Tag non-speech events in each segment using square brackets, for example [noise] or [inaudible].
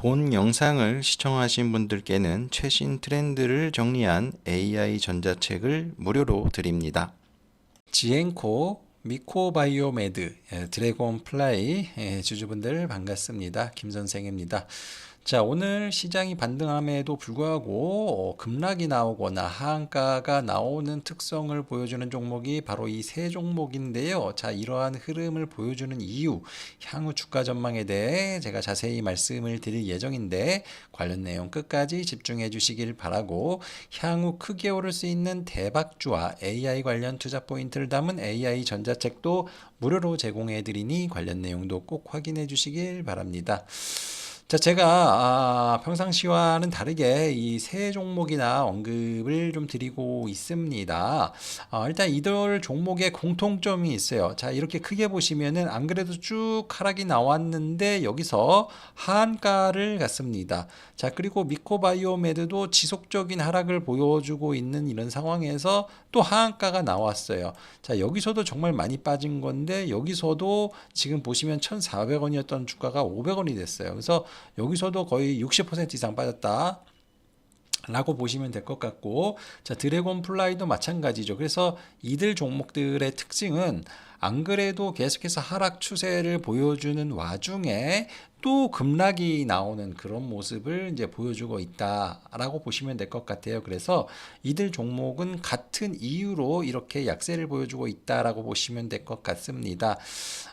본 영상을 시청하신 분들께는 최신 트렌드를 정리한 AI 전자책을 무료로 드립니다. 지엔코 미코바이오메드 예, 드래곤 플라이 예, 주주분들 반갑습니다. 김 선생입니다. 자, 오늘 시장이 반등함에도 불구하고 어, 급락이 나오거나 하한가가 나오는 특성을 보여주는 종목이 바로 이 세 종목인데요. 자, 이러한 흐름을 보여주는 이유, 향후 주가 전망에 대해 제가 자세히 말씀을 드릴 예정인데 관련 내용 끝까지 집중해 주시길 바라고 향후 크게 오를 수 있는 대박주와 AI 관련 투자 포인트를 담은 AI 전자책도 무료로 제공해 드리니 관련 내용도 꼭 확인해 주시길 바랍니다. 자, 제가 아, 평상시와는 다르게 이 세 종목이나 언급을 좀 드리고 있습니다. 아, 일단 이들 종목의 공통점이 있어요. 자, 이렇게 크게 보시면은 안 그래도 쭉 하락이 나왔는데 여기서 하한가를 갔습니다. 자, 그리고 미코바이오메드도 지속적인 하락을 보여주고 있는 이런 상황에서 또 하한가가 나왔어요. 자, 여기서도 정말 많이 빠진 건데 여기서도 지금 보시면 1,400원이었던 주가가 500원이 됐어요. 그래서 여기서도 거의 60% 이상 빠졌다. 라고 보시면 될 것 같고 자 드래곤 플라이도 마찬가지죠. 그래서 이들 종목들의 특징은 안 그래도 계속해서 하락 추세를 보여주는 와중에 또 급락이 나오는 그런 모습을 이제 보여주고 있다라고 보시면 될 것 같아요. 그래서 이들 종목은 같은 이유로 이렇게 약세를 보여주고 있다라고 보시면 될 것 같습니다.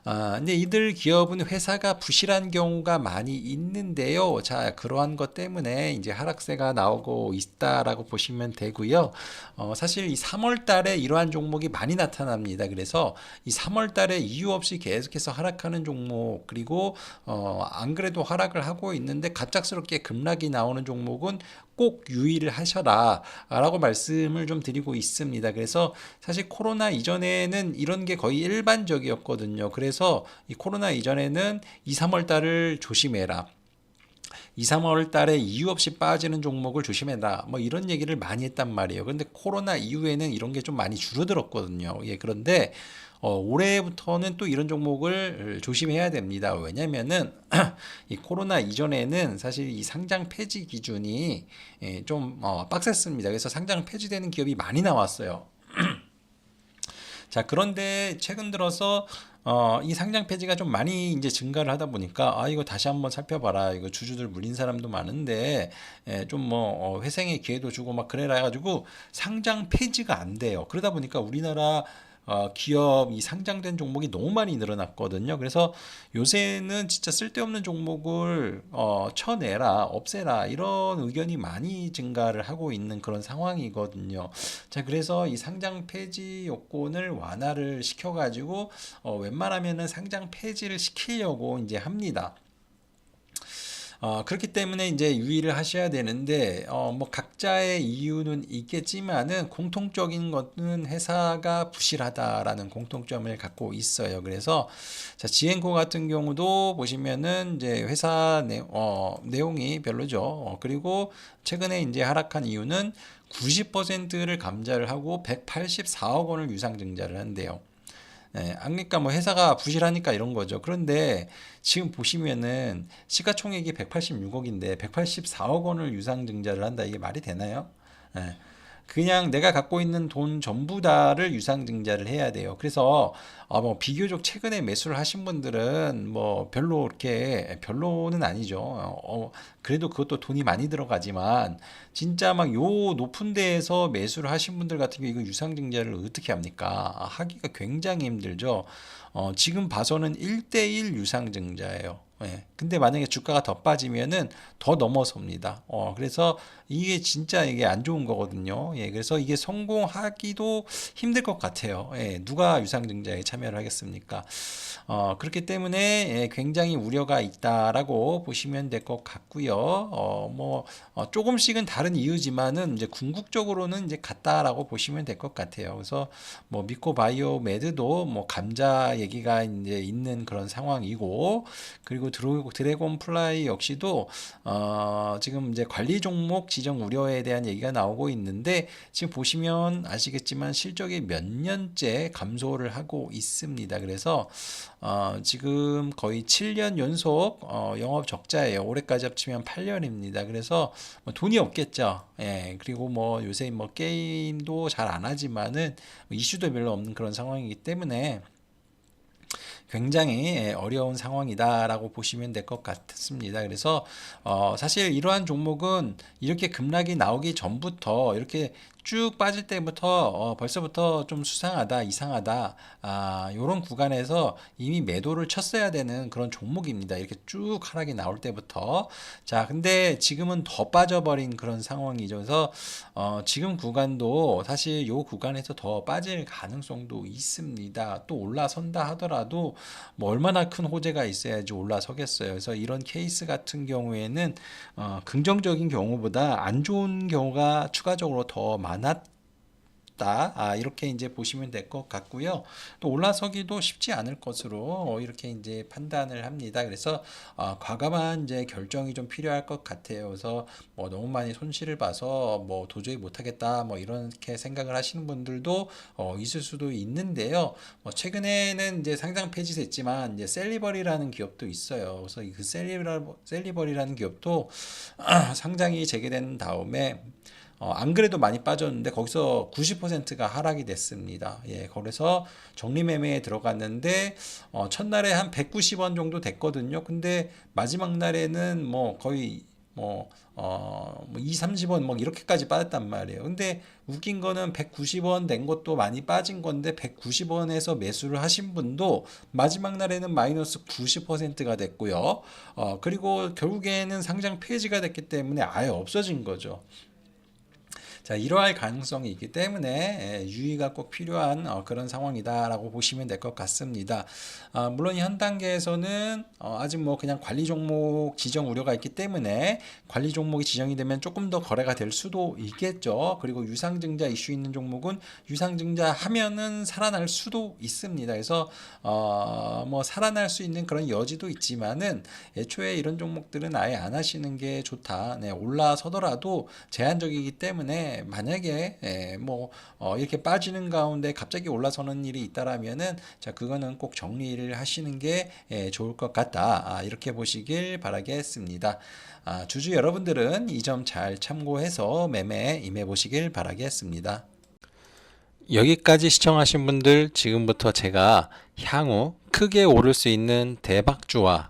아, 근데 이들 기업은 회사가 부실한 경우가 많이 있는데요. 자, 그러한 것 때문에 이제 하락세가 나오고 있다라고 보시면 되고요. 어, 사실 이 3월 달에 이러한 종목이 많이 나타납니다. 그래서 이 3월 달에 이유 없이 계속해서 하락하는 종목 그리고 어, 안 그래도 하락을 하고 있는데 갑작스럽게 급락이 나오는 종목은 꼭 유의를 하셔라 라고 말씀을 좀 드리고 있습니다. 그래서 사실 코로나 이전에는 이런 게 거의 일반적이었거든요. 그래서 이 코로나 이전에는 2, 3월 달을 조심해라. 2, 3월 달에 이유 없이 빠지는 종목을 조심해라. 뭐 이런 얘기를 많이 했단 말이에요. 근데 코로나 이후에는 이런 게 좀 많이 줄어들었거든요. 예, 그런데 어, 올해부터는 또 이런 종목을 조심해야 됩니다. 왜냐면은 [clears throat] 이 코로나 이전에는 사실 이 상장 폐지 기준이 예, 좀 어, 빡셌습니다. 그래서 상장 폐지되는 기업이 많이 나왔어요. [clears throat] 자, 그런데 최근 들어서 어, 이 상장 폐지가 좀 많이 이제 증가를 하다 보니까 아 이거 다시 한번 살펴봐라 이거 주주들 물린 사람도 많은데 예, 좀뭐 어, 회생의 기회도 주고 막 그래라 해가지고 상장 폐지가 안 돼요 그러다 보니까 우리나라 어, 기업이 상장된 종목이 너무 많이 늘어났거든요. 그래서 요새는 진짜 쓸데없는 종목을 어, 쳐내라, 없애라 이런 의견이 많이 증가를 하고 있는 그런 상황이거든요. 자, 그래서 이 상장 폐지 요건을 완화를 시켜가지고 어, 웬만하면은 상장 폐지를 시키려고 이제 합니다. 어, 그렇기 때문에 이제 유의를 하셔야 되는데, 어, 뭐 각자의 이유는 있겠지만은 공통적인 것은 회사가 부실하다라는 공통점을 갖고 있어요. 그래서 자, 지엔코 같은 경우도 보시면은 이제 회사 내, 어, 내용이 별로죠. 어, 그리고 최근에 이제 하락한 이유는 90%를 감자를 하고 184억 원을 유상 증자를 한대요. 예, 그러니까 뭐 회사가 부실하니까 이런 거죠. 그런데 지금 보시면은 시가총액이 186억인데 184억 원을 유상증자를 한다. 이게 말이 되나요? 예. 그냥 내가 갖고 있는 돈 전부 다를 유상증자를 해야 돼요. 그래서 어, 뭐 비교적 최근에 매수를 하신 분들은 뭐 별로 이렇게 별로는 아니죠. 어, 그래도 그것도 돈이 많이 들어가지만 진짜 막 요 높은 데에서 매수를 하신 분들 같은 경우 이거 유상증자를 어떻게 합니까? 아, 하기가 굉장히 힘들죠. 어, 지금 봐서는 1대1 유상증자예요. 예. 근데 만약에 주가가 더 빠지면은 더 넘어섭니다. 어, 그래서 이게 진짜 이게 안 좋은 거거든요. 예, 그래서 이게 성공하기도 힘들 것 같아요. 예, 누가 유상증자에 참여를 하겠습니까? 어, 그렇기 때문에 예, 굉장히 우려가 있다라고 보시면 될 것 같고요. 어, 뭐 어, 조금씩은 다른 이유지만은 이제 궁극적으로는 이제 같다라고 보시면 될 것 같아요. 그래서 뭐 미코 바이오 메드도 뭐 감자 얘기가 이제 있는 그런 상황이고 그리고 그리고 드래곤 플라이 역시도 어, 지금 이제 관리 종목 지정 우려에 대한 얘기가 나오고 있는데 지금 보시면 아시겠지만 실적이 몇 년째 감소를 하고 있습니다. 그래서 어, 지금 거의 7년 연속 어, 영업 적자예요. 올해까지 합치면 8년입니다. 그래서 뭐 돈이 없겠죠. 예, 그리고 뭐 요새 뭐 게임도 잘 안 하지만은 뭐 이슈도 별로 없는 그런 상황이기 때문에 굉장히 예, 어려운 상황이다라고 보시면 될 것 같습니다. 그래서 어 사실 이러한 종목은 이렇게 급락이 나오기 전부터 이렇게 쭉 빠질 때부터 어 벌써부터 좀 수상하다, 이상하다, 아, 요런 구간에서 이미 매도를 쳤어야 되는 그런 종목입니다. 이렇게 쭉 하락이 나올 때부터. 자, 근데 지금은 더 빠져버린 그런 상황이죠. 그래서 어, 지금 구간도 사실 요 구간에서 더 빠질 가능성도 있습니다. 또 올라선다 하더라도 뭐 얼마나 큰 호재가 있어야지 올라서겠어요. 그래서 이런 케이스 같은 경우에는 어, 긍정적인 경우보다 안 좋은 경우가 추가적으로 더 많 았다. 아, 이렇게 이제 보시면 될 것 같고요. 또 올라서기도 쉽지 않을 것으로 이렇게 이제 판단을 합니다. 그래서 어, 과감한 이제 결정이 좀 필요할 것 같아요. 그래서 뭐 너무 많이 손실을 봐서 뭐 도저히 못하겠다 뭐 이렇게 생각을 하시는 분들도 어, 있을 수도 있는데요. 뭐 최근에는 이제 상장 폐지됐지만 이제 셀리버리라는 기업도 있어요. 그래서 그 셀리버, 셀리버리라는 기업도 [clears throat] 상장이 재개된 다음에 어, 안 그래도 많이 빠졌는데 거기서 90%가 하락이 됐습니다. 예, 그래서 정리매매에 들어갔는데 어, 첫날에 한 190원 정도 됐거든요. 근데 마지막 날에는 뭐 거의 뭐, 어, 뭐 2, 30원 뭐 이렇게까지 빠졌단 말이에요. 근데 웃긴 거는 190원 된 것도 많이 빠진 건데 190원에서 매수를 하신 분도 마지막 날에는 마이너스 90%가 됐고요. 어, 그리고 결국에는 상장 폐지가 됐기 때문에 아예 없어진 거죠. 자, 이러할 가능성이 있기 때문에 예, 유의가 꼭 필요한 어, 그런 상황이다라고 보시면 될 것 같습니다. 아, 물론 현 단계에서는 어, 아직 뭐 그냥 관리 종목 지정 우려가 있기 때문에 관리 종목이 지정이 되면 조금 더 거래가 될 수도 있겠죠. 그리고 유상증자 이슈 있는 종목은 유상증자 하면은 살아날 수도 있습니다. 그래서 어, 뭐 살아날 수 있는 그런 여지도 있지만은 애초에 이런 종목들은 아예 안 하시는 게 좋다. 네, 올라서더라도 제한적이기 때문에 만약에 예, 뭐 어, 이렇게 빠지는 가운데 갑자기 올라서는 일이 있다라면은 자 그거는 꼭 정리를 하시는 게 예, 좋을 것 같다. 아, 이렇게 보시길 바라겠습니다. 아, 주주 여러분들은 이 점 잘 참고해서 매매에 임해 보시길 바라겠습니다. 여기까지 시청하신 분들 지금부터 제가 향후 크게 오를 수 있는 대박주와